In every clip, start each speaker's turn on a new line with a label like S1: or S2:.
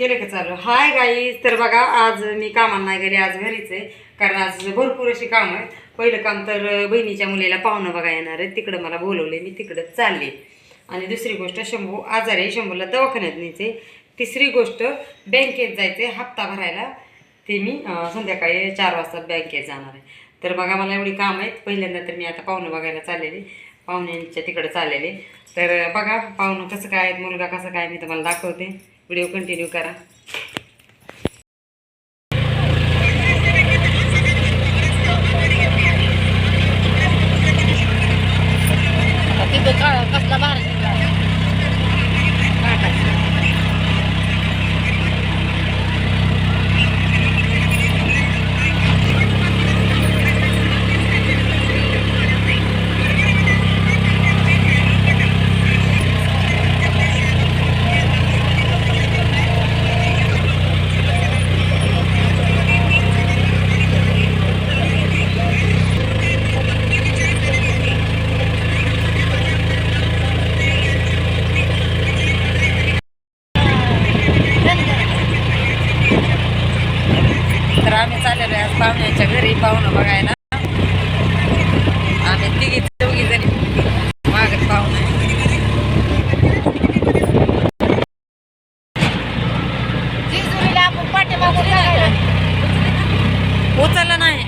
S1: केलं का चालू? हाय गाईज तर बघा आज मी कामाला नाही गेले आज घरीच आहे. कारण आज भरपूर अशी कामं आहेत. पहिलं काम तर बहिणीच्या मुलीला पाहुणं बघा येणार आहे तिकडं मला बोलवले मी तिकडं चालले. आणि दुसरी गोष्ट शंभू आजारी आहे. शंभूला दवाखान्यात न्यायचे तिसरी गोष्ट बँकेत जायचे हप्ता भरायला. ते मी संध्याकाळी चार वाजता बँकेत जाणार आहे. तर बघा मला एवढी काम आहेत. पहिल्यांदा तर मी आता पाहुणं बघायला चाललेली पाहुण्यांच्या तिकडं चाललेले तर बघा पाहुणं कसं काय आहेत, मुलगा कसं काय मी तुम्हाला दाखवते. व्हिडिओ कंटिन्यू करा. पाहुण्याच्या घरी पाहुणं बघायला आम्ही तिघी चौघी जणी मागत पाहुणं. उचललं नाही.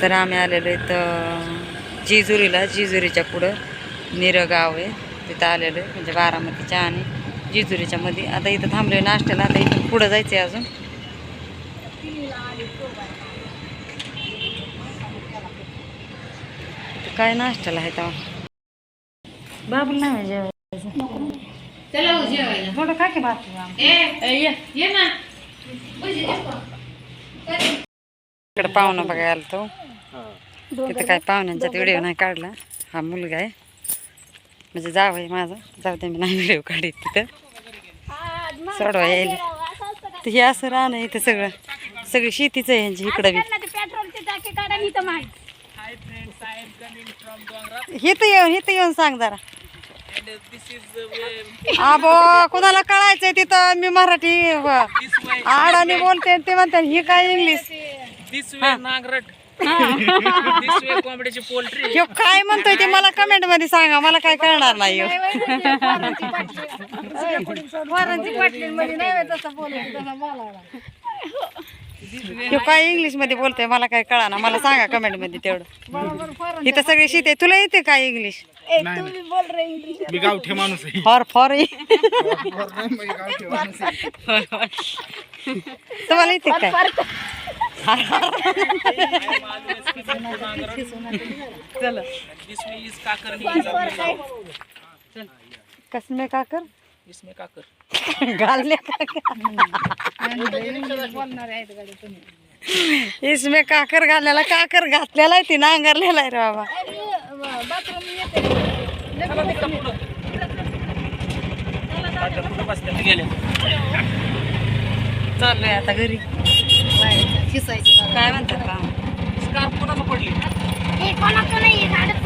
S1: तर आम्ही आलेलो इथं जेजुरीला जेजुरीच्या पुढं निरं गाव आहे तिथं आलेलो आहे म्हणजे बारामतीच्या आणि जेजुरीच्या मध्ये. आता इथं थांबलोय नाश्त्याला आता इथं पुढं जायचं आहे अजून. काय नाश्त्याला आहे तेव्हा? बाबूल नाही जेवायचं.
S2: चला हो
S1: काय की? इकडे पाहुणं बघायला आलतो. तिथं काय पाहुण्यांच्यात व्हिडिओ नाही काढला. हा मुलगा आहे. म्हणजे जाव आहे माझा. जाऊ दे मी नाही व्हिडिओ काढीत तिथं. सोडवा येईल तर हे? असं राहणं इथं सगळं. सगळी शेतीच आहे यांची इकडं बी.
S2: पेट्रोलची टाकी काढा मी तर
S1: येऊन इथं येऊन सांग जरा. आबो कोणाला कळायचंय तिथं? मी मराठी आडाने बोलते ते म्हणतात ही काय इंग्लिश
S3: नागरट कोंबड्याची पोल्ट्री
S1: ह्यो काय म्हणतोय ते मला कमेंटमध्ये सांगा मला काय कळणार नाही ह्यो. ह्यो काय इंग्लिशमध्ये बोलतोय मला काय कळणार मला सांगा कमेंटमध्ये तेवढं. इथं सगळी शेती आहे. तुला येते काय इंग्लिश
S3: मी गावठी माणूस आहे.
S1: फॉर फॉर तुम्हाला येते काय? चला
S3: दिस वे इज काकर
S1: कसमे काकर?
S3: इसमें काकर.
S1: घालले इसमें काकर घाललेला काकर घातलेला आहे ती नांगरलेला आहे रे बाबा. चाललंय आता घरी.
S2: खिसायचे
S1: काय म्हणतात का? स्कार्फ कोणाला पडली? हे कोणाचं नाही झाडच